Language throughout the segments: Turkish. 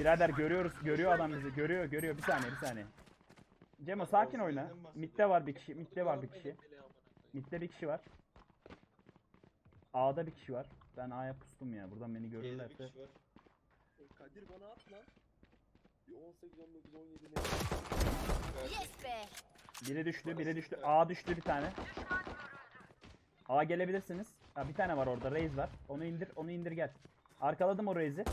Birader görüyoruz. Görüyor adam bizi. Görüyor görüyor. Bir saniye bir saniye. Cemo sakin oyna. Mid'de var bir kişi. Mid'de var bir kişi. Mid'de bir kişi var. A'da bir kişi var. Ben A'ya pustum ya. Buradan beni B'de bir görürlerse. kişi var. Kadir bana at lan. Bir 18, 19, 17 ne? Yes be. Biri düştü, biri düştü. A düştü bir tane. A gelebilirsiniz. Ha, bir tane var orada. Raze var. Onu indir, onu indir gel. Arkaladım o Raze'i.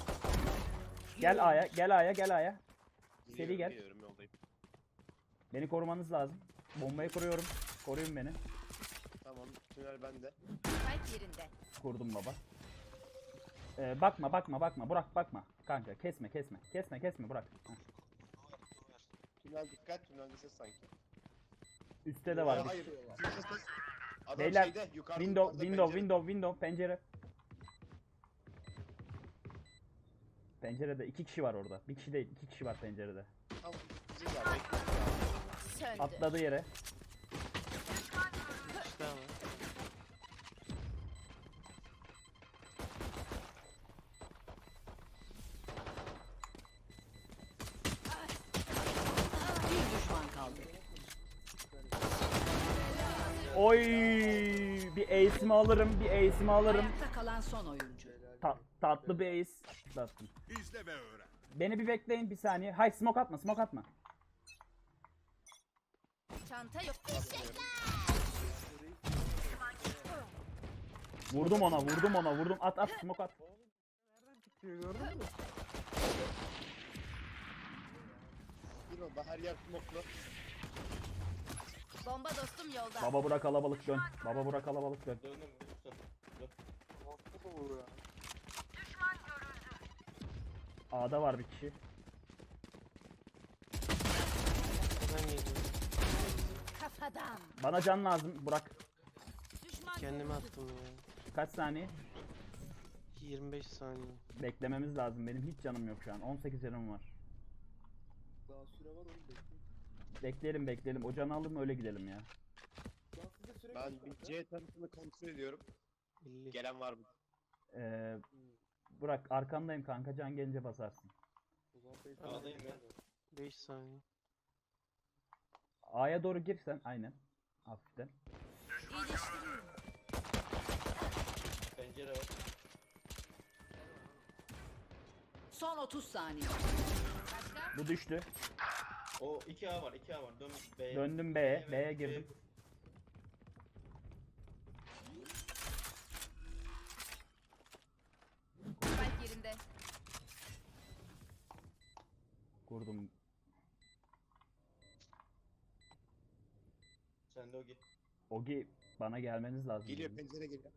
Gel A'ya, gel A'ya, gel A'ya. Seri gel. Geliyorum yoldayım. Beni korumanız lazım. Bombayı kuruyorum. Koruyun beni. Tamam. Tünel bende. Spike yerinde. Kurdum baba. Ee, bakma, bakma, bakma. Burak bakma. Kanka kesme, kesme. Kesme, kesme Burak. Heh. Tünel dikkat. Tünelde ses sanki. Üstte de var. bir Hayır. şey. Adam Beyler, şeyde yukarıda. Window, yukarıda window, pencere. window, window, pencere. Pencerede iki kişi var orada. Bir kişi değil, iki kişi var pencerede. Tamam. Söndü. Atladı yere. İşte ama. Bir düşman kaldı. Oy! Bir ace'imi alırım, bir ace'imi alırım. Ayakta kalan son oyuncu. Ta- tatlı bir ace. Attım. İzle ve öğren. Beni bir bekleyin bir saniye. Hayır smoke atma, smoke atma. Çanta yok. Vurdum ona, vurdum ona, vurdum. At at smoke at. Bir orada her yer smoklu. Bomba dostum yolda. Baba bura kalabalık dön. Baba bura kalabalık dön. Döndüm. Yusuf. Dur. Nasıl olur ya? A'da var bir kişi. Kafadan. Bana can lazım Burak. Düşman Kendime attım ya. Kaç saniye? 25 saniye. Beklememiz lazım. Benim hiç canım yok şu an. 18 canım var. Daha süre var oğlum bekleyin. Bekleyelim bekleyelim. O canı alalım öyle gidelim ya. Daha size süre Ben bir? C tarafını kontrol ediyorum. 50. Gelen var mı? Ee, Burak arkandayım kanka. Can gelince basarsın. O zaman face A'dayım ben. 5 saniye. A'ya doğru gir sen. Aynen. Hafiften. Pencere var. Son 30 saniye. Başka? Bu düştü. O 2A var. 2A var. Dön B'ye. Döndüm B'ye B'ye girdim. Spike yerinde. Kurdum. Sen de o git. Ogi bana gelmeniz lazım. Geliyor dedim. pencere geliyor.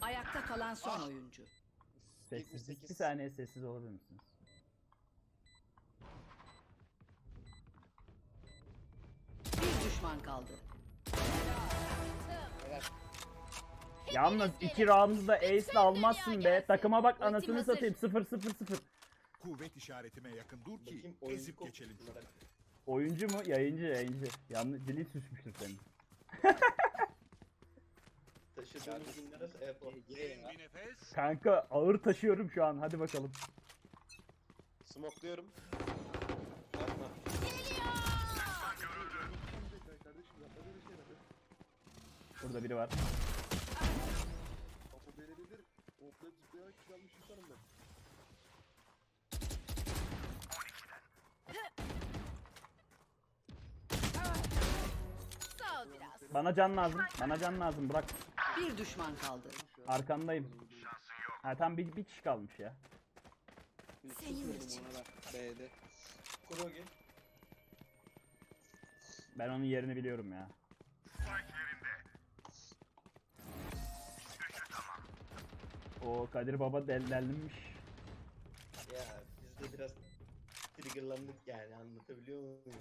Ayakta kalan son Ah. oyuncu. Sessiz. 78. Bir saniye sessiz olabilir misiniz? Bir düşman kaldı. Yalnız iki round'u da ace almazsın be. Takıma bak anasını satayım. 0 0 0. Kuvvet işaretime yakın dur ki Bakayım oyuncu ezip koptu geçelim. Oyuncu mu? Yayıncı yayıncı. Yalnız dili süsmüştür senin. Taşıdığımız günlere. Bir nefes. Kanka ağır taşıyorum şu an. Hadi bakalım. Smokluyorum. Yapma. Kardeşim yapma böyle şeyler. Burada biri var. Kapı verebilir. Hoplayıp zıplayarak güzelmiş insanım ben. Sağ ol biraz. Bana can lazım. Bana can lazım. Bırak. Bir düşman kaldı. Arkandayım. Ha tam bir, bir kişi kalmış ya. Senin için. B'de. Kuro git. Ben onun yerini biliyorum ya. O Kadir Baba dellenmiş. Ya biz de biraz triggerlandık yani anlatabiliyor muyum?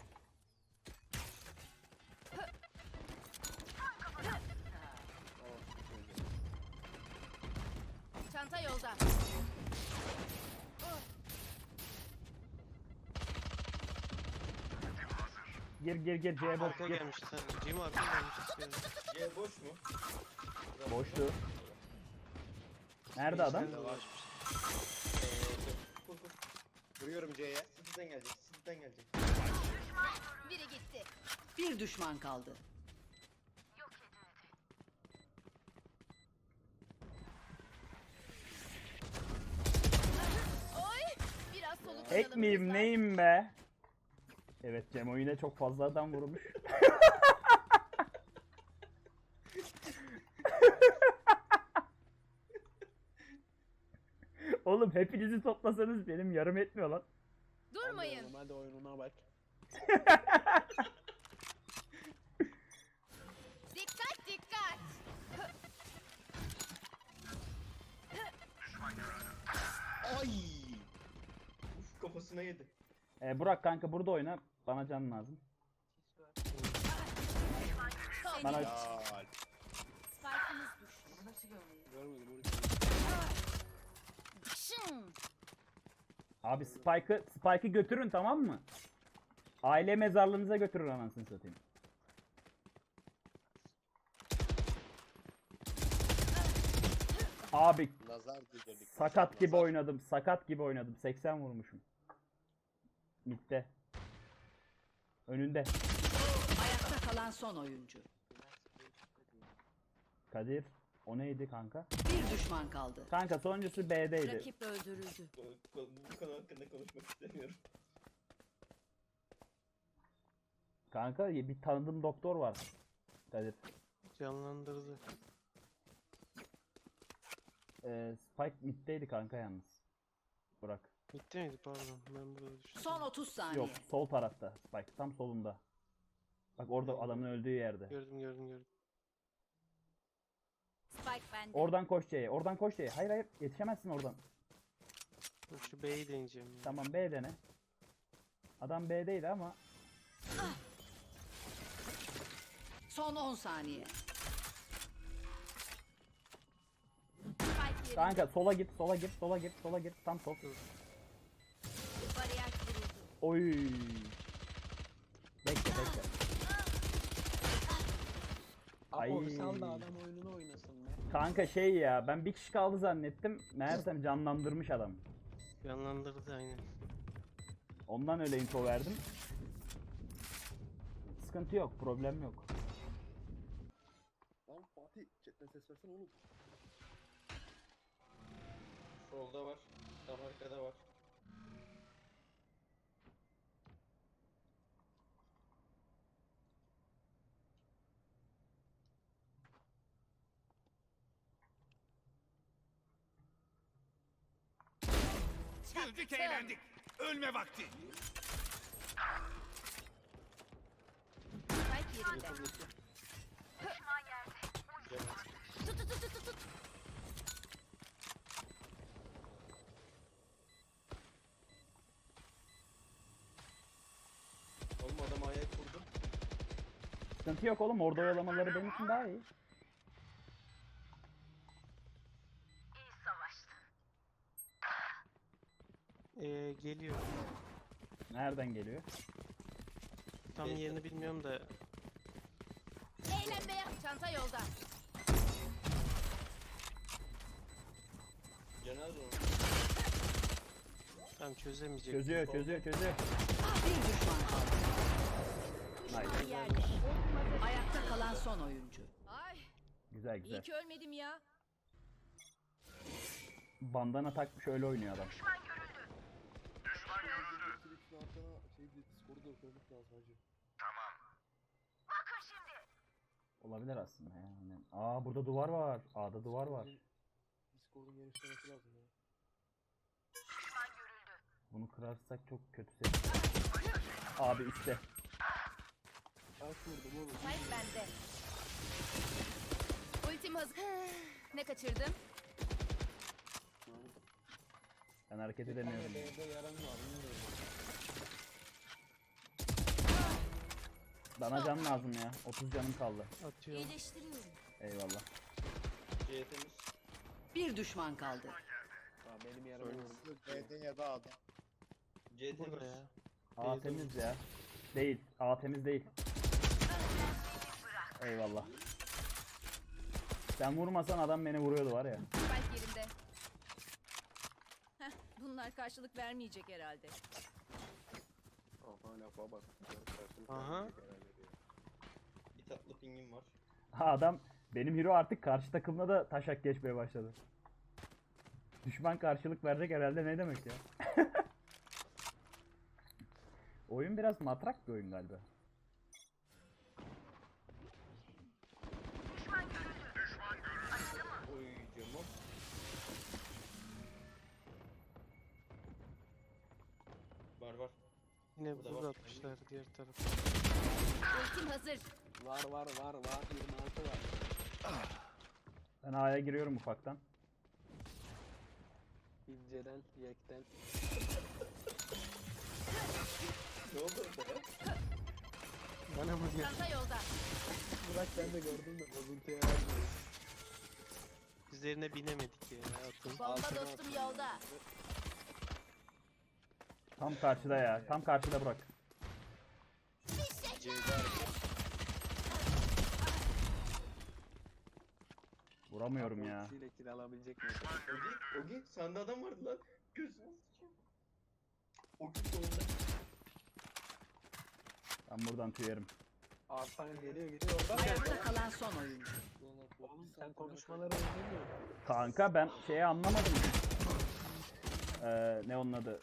Yolda. Gir gir gir C'ye boş Arka gir. gelmiş sen. Cem arka gelmiş. C boş mu? Boştu. Nerede adam? Eee koş koş. Vuruyorum C'ye. City'den gelecek. City'den gelecek. Biri gitti. Bir düşman kaldı. Oy! Tek miyim neyim be? Evet Cemo yine çok fazla adam vurmuş. Oğlum hepinizi toplasanız benim yarım etmiyor lan. Durmayın. Hadi oyununa bak. Dikkat dikkat. Ay! Uf kafasına yedi. Ee, Burak kanka burada oyna. Bana can lazım. Bana Ya. Spike'ımız düştü. Görmedim orayı. Şın. abi Spike'ı Spike'ı götürün tamam mı? Aile mezarlığınıza götürün anasını satayım. Abi Nazar sakat gibi Nazar. oynadım. Sakat gibi oynadım. 80 vurmuşum. Mid'de. Önünde. Ayakta kalan son oyuncu. Kadir. O neydi kanka? Bir düşman kaldı. Kanka sonuncusu B'deydi. Rakip öldürüldü. Bu, konu hakkında konuşmak istemiyorum. Kanka bir tanıdığım doktor var. Kadir. Canlandırdı. Ee, Spike mid'deydi kanka yalnız. Burak. Bitti miydi pardon. Ben burada düştüm. Son 30 saniye. Yok sol tarafta Spike tam solunda. Bak orada adamın öldüğü yerde. Gördüm gördüm gördüm. Spike bende. Oradan koş C'ye. Oradan koş C'ye. Hayır hayır yetişemezsin oradan. Dur şu B'yi deneyeceğim ya. Tamam B dene. Adam B'deydi ama Son 10 saniye. Spike yerinde. kanka sola git sola git sola git sola git tam sol. Oy. Bekle bekle. Ay. Apo sal da adam oyununu oynasın be. Kanka şey ya ben bir kişi kaldı zannettim. Meğersem canlandırmış adam. Canlandırdı aynen. Ondan öyle info verdim. Sıkıntı yok, problem yok. Lan Fatih chatten ses versene oğlum. Solda var. Tam arkada var. Güldük eğlendik. Ölme vakti. Spike yerinde. Tut tut tut tut tut. Oğlum adam ayak kurdu. Sıkıntı yok oğlum, orada oyalamaları benim için daha iyi. Ee, geliyor. Nereden geliyor? Tam Neyse. yerini bilmiyorum da Eğlenmeye. Çanta yolda. Cenaze oldu. tam çözemeyecek. Çözüyor, çözüyor, çözüyor. Bir düşman kaldı. Nice. Yerde. Ayakta kalan son oyuncu. Ay Güzel iyi güzel. ki ölmedim ya. Bandana takmış öyle oynuyor adam. Twitch'in altına şey Koymak lazım hacı. Olabilir aslında yani. Aa burada duvar var. A'da duvar var. Discord'un genişlemesi lazım ya. Bunu kırarsak çok kötü ses. Abi üstte. Ben kurdum oğlum. Spike bende. Ultim hazır. ne kaçırdım? Ben hareket edemiyorum. B'de yaran var bilmiyorum. Bana can lazım ya. 30 canım kaldı. Atıyorum. İyileştiriyorum. Eyvallah. C temiz. Bir düşman kaldı. Tamam benim. Öylesi B'de ya da A'da. C temiz. ya. A temiz ya. Değil. A temiz değil. Eyvallah. Sen vurmasan adam beni vuruyordu var ya. Spike yerinde. Heh, bunlar Bunlar karşılık vermeyecek herhalde. Aha lafa bak. Aha. Tatlı pingim var. Ha adam benim hero artık karşı takımda da taşak geçmeye başladı. Düşman karşılık verecek herhalde ne demek ya? oyun biraz matrak bir oyun galiba. Oyuncumu. Var var. Yine Burada atmışlar diğer tarafa. Ultim hazır. Var var var var 26 var. Ben A'ya giriyorum ufaktan. İnceden, yekten. Ne oldu orada? Bana mı geldi? Çanta yolda. Bırak ben de gördüm de bozuntuya vermiyor. Üzerine binemedik ya atın. Bomba Altına dostum atıyor. yolda. Tam karşıda ya. Tam karşıda Burak. Vuramıyorum ya. Ultisiyle kill alabilecek mi? Ogi, Ogi sende adam vardı lan. Gözünü sıçayım. Ogi solunda. Ben buradan tüyerim. Artan geliyor geliyor oradan. Ayakta kalan son oyuncu. Oğlum sen konuşmaları özlemiyor Kanka ben şeyi anlamadım. Ee, ne onun adı?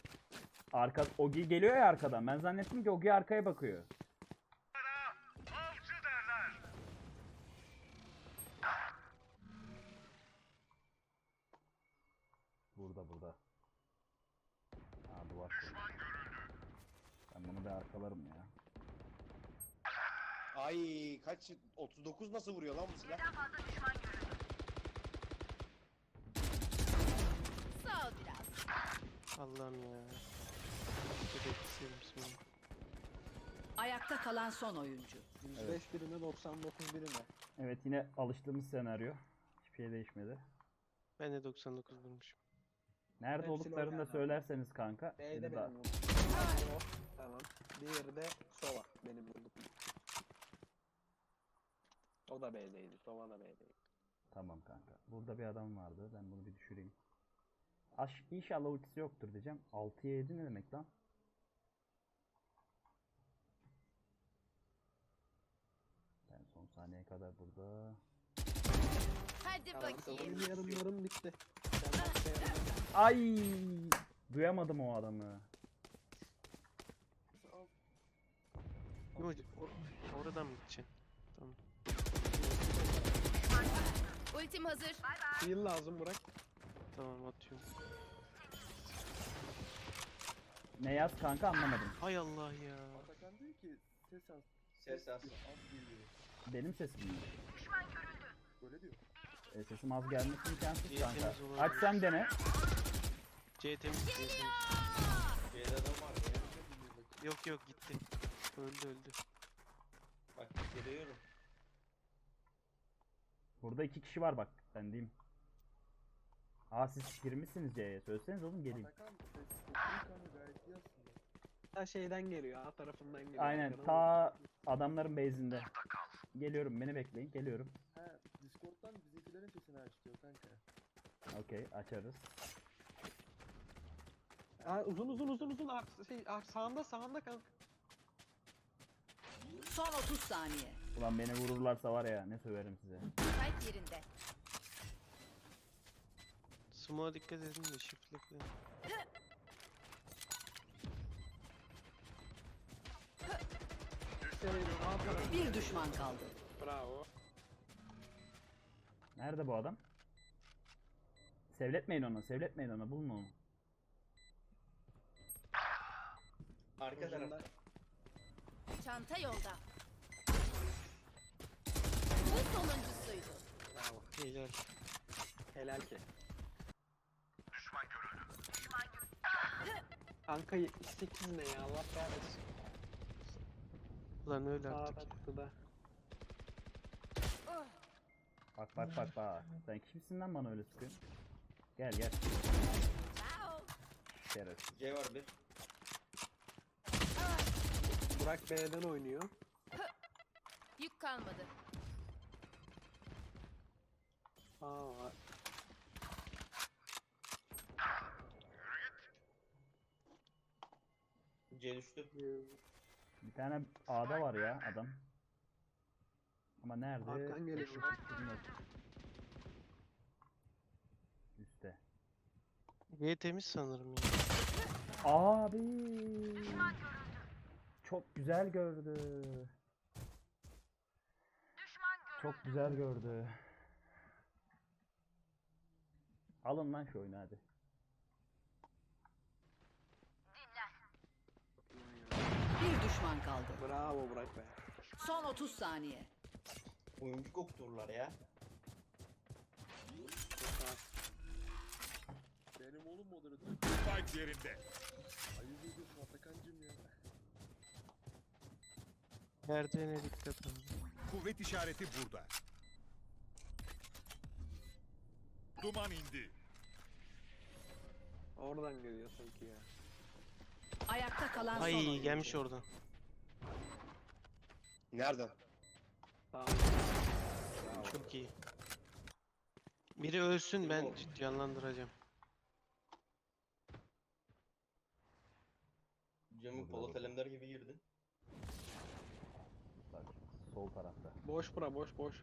Arka, Ogi geliyor ya arkadan. Ben zannettim ki Ogi arkaya bakıyor. Burada burada. Ha duvar. Ben bunu bir arkalarım ya. Ay kaç 39 nasıl vuruyor lan bu silah? Sağ ol biraz. Allah'ım ya. Ayakta kalan son oyuncu. 105 birine 99 birine. Evet yine alıştığımız senaryo. Hiçbir şey değişmedi. Ben de 99 vurmuşum. Nerede Hepsini olduklarını da söylerseniz kanka. B'de beni daha- benim. O, Tamam. Diğeri de Sova benim yolum. O da B'deydi. Sova da B'deydi. Tamam kanka. Burada bir adam vardı. Ben bunu bir düşüreyim. Aş inşallah ultisi yoktur diyeceğim. 6'ya 7 ne demek lan? Ben son saniyeye kadar burada. Hadi Tamam. bakayım. Benim yarımlarım bitti. Ben başka yarımlarım- Ay! Duyamadım o adamı. Or- oradan mı gideceksin? Ultim hazır. Heal lazım Burak. Tamam atıyorum. Ne yaz kanka anlamadım. Hay Allah ya. Atakan diyor ki ses az. Ses az. geliyor. Benim sesim mi? Böyle diyor. E, sesim az gelmesi imkansız kanka. olabilir. Aç sen dene. C temiz. C temiz. C'de adam var ya. Yok yok gitti. Öldü öldü. Bak geliyorum. Burada iki kişi var bak. Ben diyeyim. Aa siz girmişsiniz C'ye. Söyleseniz oğlum geleyim. Atakan ses sesini kanı gayet iyi aslında. Ta şeyden geliyor, A tarafından geliyor. Aynen Arkadan ta adamların base'inde. Geliyorum beni bekleyin. Geliyorum. He, Discord'dan bizimkilerin sesini aç diyor kanka. Okey açarız. Ha, uzun uzun uzun uzun ar şey ar sağında sağında kanka. Son 30 saniye. Ulan beni vururlarsa var ya ne söverim size. Spike yerinde. Smoke'a dikkat edin de tarafı. Bir düşman kaldı. Bravo. Nerede bu adam? Sevletmeyin onu, sevletmeyin onu, bulun onu. Arka tarafta. Çanta yolda. Bu sonuncusuydu. Bravo. Helal. Helal ki. Kanka 78 ne ya Allah kahretsin. Lan öyle artık. kutuda. Bak bak bak bak. Sen kimsin lan bana öyle sıkıyorsun? Gel gel. Şerefsiz. C var bir. Burak B'den oynuyor. Yük kalmadı. Aa, C düştü. Bir tane A'da var ya adam. Ama nerede? Arkan geliyor. Bilmiyorum. Üste. B temiz sanırım ya. Abi. Çok güzel gördü. Çok güzel gördü. Alın lan şu oyunu hadi. Bir düşman kaldı. Bravo Burak be. Son 30 saniye. Oyuncu koktururlar ya. Benim oğlum moderatör. Spike yerinde. Ayıp ediyorsun Atakan'cım ya. Merdivene dikkat. Kuvvet işareti burada. Duman indi. Oradan geliyor sanki ya. Ayakta kalan son Ay oyuncu. gelmiş oradan. Nereden? Tamam. Çok iyi. Biri ölsün ben canlandıracağım. Cem'in Polat Alemdar gibi girdi. Bak sol tarafta. Boş bura boş boş.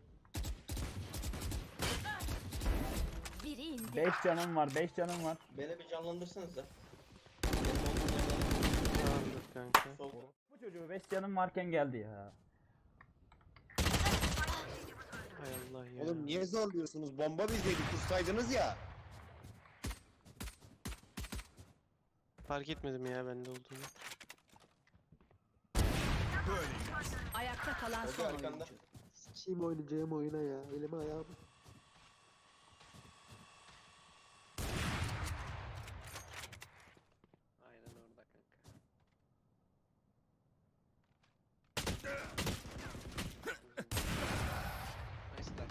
Biri indi. 5 canım var, 5 canım var. Beni bir canlandırsanız da. Tamamdır kanka. Bu çocuğu 5 canım varken geldi ya. Hay Allah ya. Oğlum niye zorluyorsunuz? Bomba bizdeydi kursaydınız ya. Fark etmedim ya bende olduğunu. Böyle. Ayakta kalan Hadi son arkanda. oyuncu. Kim oynayacağım oyuna ya. Elime ayağım. Aynen orada kanka. Nice lan.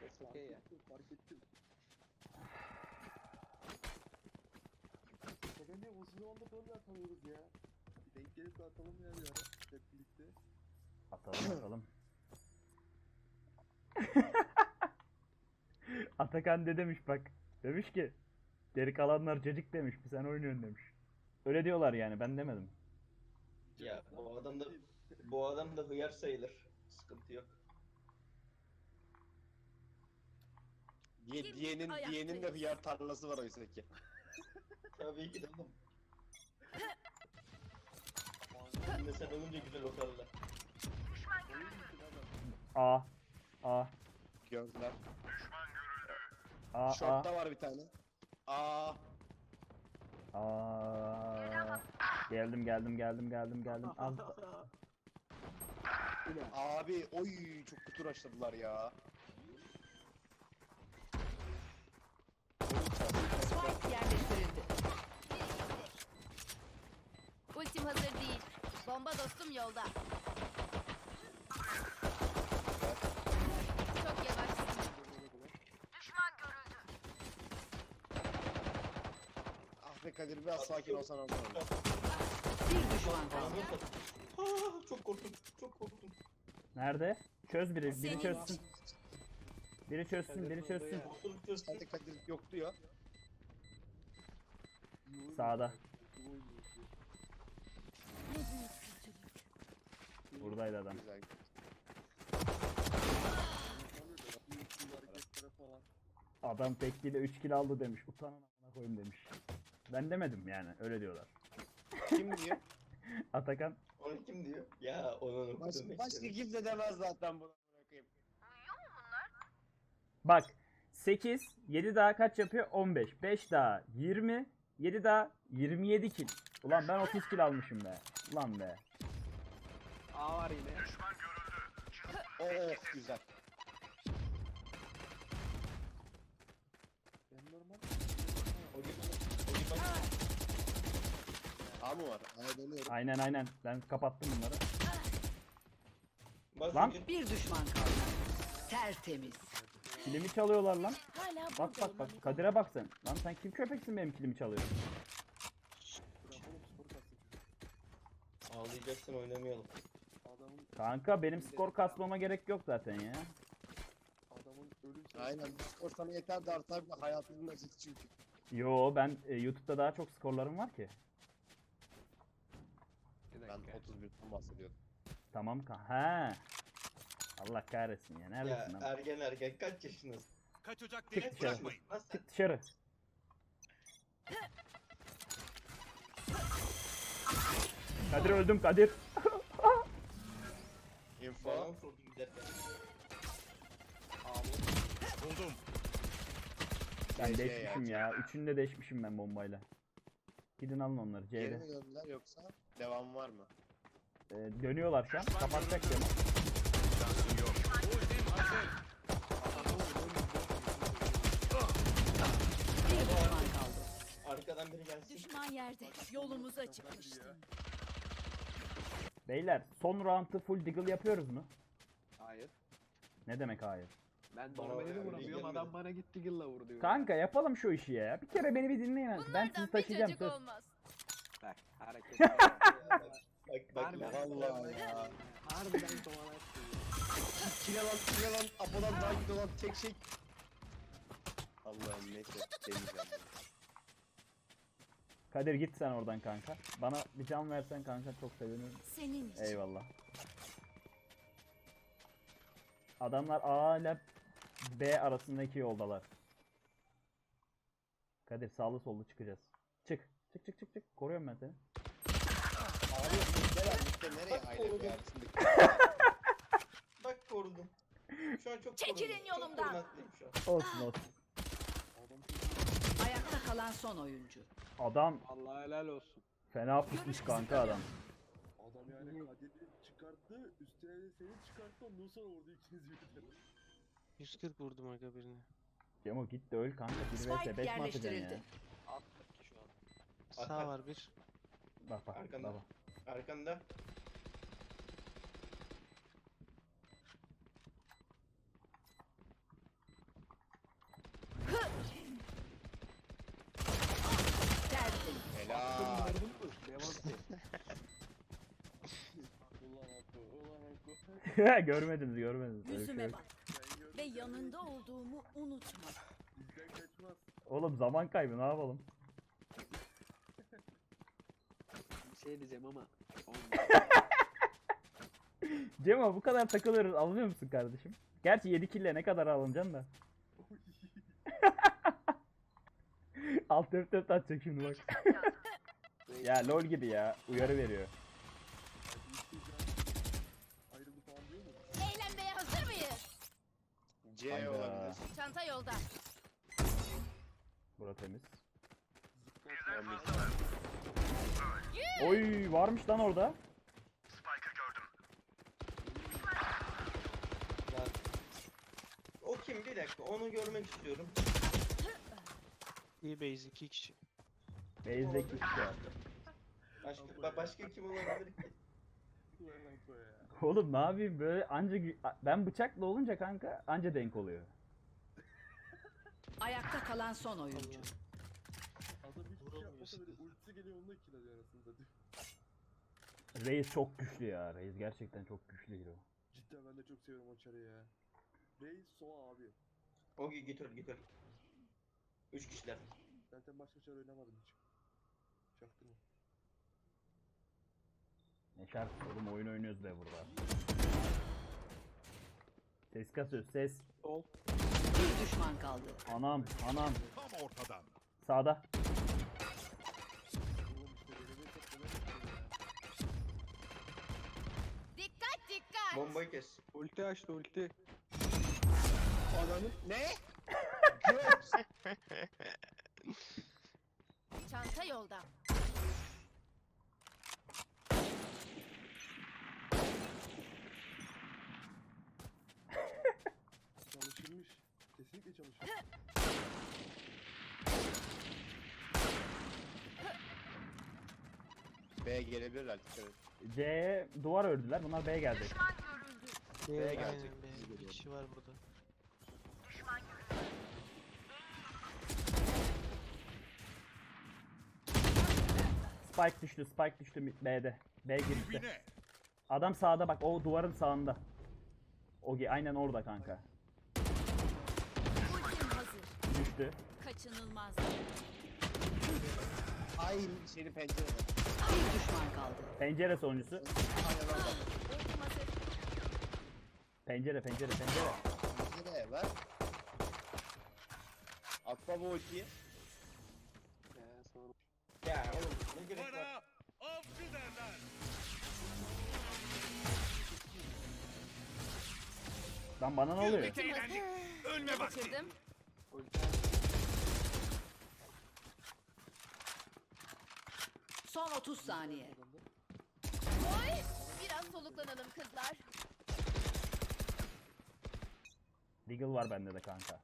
That's okay ya. Fark ettim. Şaka ne uzun zamandır böyle atamıyoruz ya. Bir denk gelip de atalım ya bir ara. Hep birlikte. Atalım bakalım. Atakan de demiş bak. Demiş ki geri kalanlar cacık demiş. Bir sen oynuyorsun demiş. Öyle diyorlar yani ben demedim. Ya bu adam da bu adam da hıyar sayılır. Sıkıntı yok. Diye, Kim diyenin, diyenin de hıyar tarlası var oysa ki. Tabii ki de oğlum. Şimdi sen olunca güzel okarlar. A. A. Gördüler. A. A. Short'ta var bir tane. Aa, A. Geldim geldim geldim geldim geldim. Az. abi oy çok kötü rushladılar ya. Spike yerleştirildi. Ultim hazır değil. Bomba dostum yolda. Çok yavaşsın. Ah be Kadir biraz sakin olsan anlarım. Bir düşman kaldı. Aa, çok korktum. Çok korktum. Nerede? Çöz biri. Biri Senin çözsün. Biri çözsün. Biri çözsün. Hadi Kadir yok diyor. Sağda. Buradaydı adam. Güzel. Adam tekliyle 3 kill aldı demiş. Utanın amına koyayım demiş. Ben demedim yani. Öyle diyorlar. Kim diyor? Atakan Onu kim diyor? Ya onun Baş, başka kimse demez zaten bunu bırakayım. Bak 8, 7 daha kaç yapıyor? 15. 5 daha 20, 7 daha 27 kill. Ulan ben 30 kill almışım be. Ulan be. A var yine. Oh güzel. Ben normal. O gibi. O gibi. A mı var? Dönüyorum. Aynen aynen. Ben kapattım bunları. Bak Lan. Bir düşman kaldı. Tertemiz. Kilimi çalıyorlar lan. Hala Bak bak bak. Kadir'e bak sen. Lan sen kim köpeksin benim kilimi çalıyorsun? Ağlayacaksın oynamayalım. Kanka benim skor kasmama gerek yok zaten ya. adamın ölüm Aynen. O sana yeter de artar da hayatının acısı çünkü. Yo ben e, YouTube'da daha çok skorlarım var ki. Ben 31'den bahsediyordum. Tamam ka. He. Allah kahretsin ya. Ya Neredesin lan? ergen ergen kaç yaşındasın? Kaçacak Çık delik dışarı. bırakmayın. Lan sen Çık dışarı. Kadir öldüm Kadir. Info. sordun giderken? Buldum. Ben Şey, değişmişim şey ya. Üçünü de değişmişim ben bombayla. Gidin alın onları C'de. Yerini gördüler yoksa devam var mı? Ee, dönüyorlar şu an. Kapatacak canım. Şansın yok. Ultim hazır. Bir düşman kaldı. Arkadan biri gelsin. Düşman yerde. Yolumuza çıkmıştı. Beyler son round'u full deagle yapıyoruz mu? Hayır. Ne demek hayır? Ben de öyle vuramıyorum. Adam bana gitti gılla vurdu. diyor. Kanka yapalım şu işi ya. Bir kere beni bir dinleyin. artık. Ben sizi Bunlardan bir taşıyacağım. çocuk söz. olmaz. Bak hareket. Bak bak Harbi. lan. Vallahi ya. Harbiden domalar. Kile lan kile lan. Apo'dan daha gidi olan tek şey. Allah'ım neyse. Demeyeceğim. Kadir git sen oradan kanka. Bana bir can versen kanka çok sevinirim. Senin için. Eyvallah. Adamlar A ile B arasındaki yoldalar. Kadir sağlı sollu çıkacağız. Çık. Çık çık çık çık. Koruyorum ben seni. Abi abi işte nereye hayret ya? Şimdi Bak korudum. Şu an çok Çekilin korudum. yolumdan. Çok korunaklıyım şu an. Olsun olsun. Kalan son oyuncu. Adam Allah helal olsun. fena pusmuş kanka adam. Adam yani Kadir'i çıkarttı. Üstüne de seni çıkarttı. Ondan sonra vurdu ikiniz birden. 140 vurdum aga birine. Cemo git de öl kanka. 1 vs 5 Spike atacaksın yerleştirildi. ya? Attık şu an. Sağ var bir. Bak bak. Arkanda. Bak. Arkanda. Tertemiz. helal. Vurdun mu? Devam ki. Ulan Apo. Ulan Apo. görmediniz görmediniz. Öyle şey Yüzüme yok. bak. Ve yanında olduğumu unutma. Bizden kaçmaz. Oğlum zaman kaybı ne yapalım? Bir şey diyeceğim ama. Cemo bu kadar takılıyoruz alınıyor musun kardeşim? Gerçi 7 kille ne kadar alınacaksın da. Alt F4 atacak şimdi bak. ya lol gibi ya. Uyarı veriyor. Yolda. Bura temiz. Oy varmış lan orada. Ya. O kim? Bir dakika. Onu görmek istiyorum. İyi base 2 kişi. Base'deki kişi var. Başka, ba- başka kim olabilir ki? Oğlum ne yapayım böyle anca ben bıçakla olunca kanka anca denk oluyor. Ayakta kalan son oyuncu. Adam hiçbir şey yapmasa böyle ultisi geliyor onunla kill alıyor arasında diyor. Reis çok güçlü ya. Reis gerçekten çok güçlü hero. Cidden ben de çok seviyorum o çarı ya. Reis Soğa abi. O öl git öl. Üç kişiler. Zaten başka çar oynamadım hiç. Çaktırma. Ne şart oğlum oyun oynuyoruz be burada. Ses kasıyor ses. Sol. Düşman kaldı. Anam anam. Tam ortadan. Sağda. Dikkat dikkat. Bombayı kes. Ulti açtı ulti. Ananın ne? Çanta yolda. Kesinlikle çalışmış. B gelebilirler dikkat et. C'ye duvar ördüler. Bunlar B'ye gelecek. B'ye gelecek. aynen B. Bir kişi var burada. Spike düştü. Spike düştü B'de. B girdi. Dibine. Adam sağda bak. O duvarın sağında. Ogi aynen orada kanka. Düştü. Kaçınılmaz. Ay şeyin pencerede. Bir düşman kaldı. Pencere sonuncusu. Ultim hazır. Pencere pencere pencere. Pencere ver. Atma bu ultiyi. Ee, sonra Ya oğlum ne gerek var? Bana avcı derler. Lan bana ne oluyor? Güldük eğlendik. Ölme vakti. Bitirdim. Son 30 saniye. Oy! Biraz soluklanalım kızlar. Deagle var bende de kanka.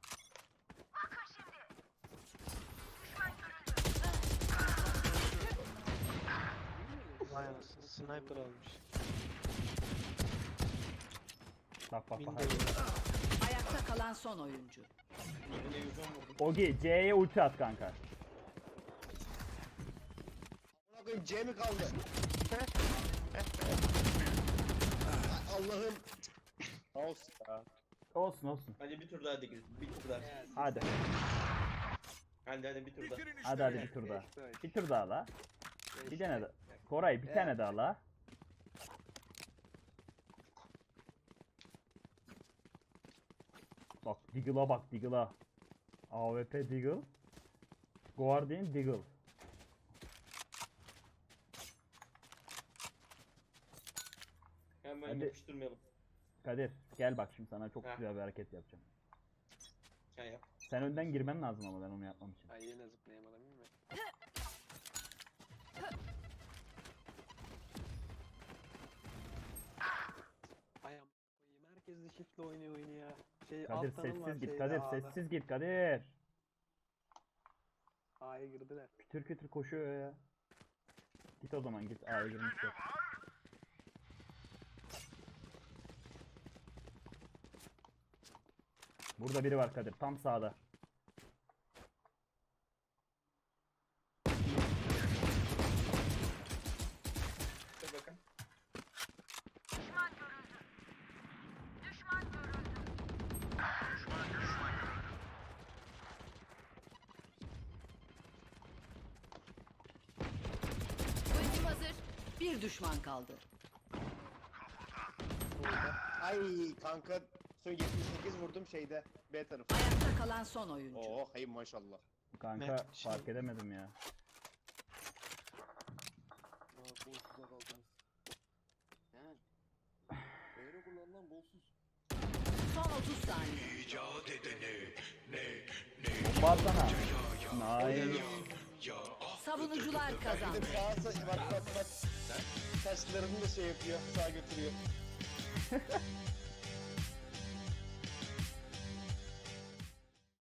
Vay anasını sniper almış. Bak bak bak. Ayakta kalan son oyuncu. Birine 110 vurdum. Ogi C'ye ulti at kanka. Koyayım C mi kaldı? Allah'ım. Olsun ya. Olsun olsun. Hadi bir tur daha hadi gir. Bir tur daha. Hadi. Hadi hadi bir tur daha. Hadi hadi bir tur daha. Bir tur daha la. Bir tane daha. Koray bir tane daha la. Bak Deagle'a bak Deagle'a. AWP Deagle. Guardian Deagle. Hemen Hadi. yapıştırmayalım. Kadir gel bak şimdi sana çok Ha. güzel bir hareket yapacağım. Sen yap. Sen önden girmen lazım ama ben onu yapmam için. Ay yine zıplayamadım değil mi? Ay am- koyayım herkes de shift'le oynuyor oyunu ya. Şey Kadir alt tanım var sessiz git şeyde, Kadir A'da. sessiz git Kadir. A'ya girdiler. Kütür kütür koşuyor ya. Git o zaman git A'ya girmiş yok. Burada biri var Kadir tam sağda. Dur bakın. Ultim hazır. Bir düşman kaldı. Ay kanka son 78 vurdum şeyde B tarafı. Ayakta kalan son oyuncu. Oo hayır maşallah. Kanka Mert, şimdi- fark edemedim ya. Aa golsüze kaldınız. He. Eğri kullanılan golsüz. Son 30 saniye. Bomba atsana. Nice. Savunucular Bir kazandı. de sağa bak bak bak. Saçlarını da şey yapıyor sağa götürüyor.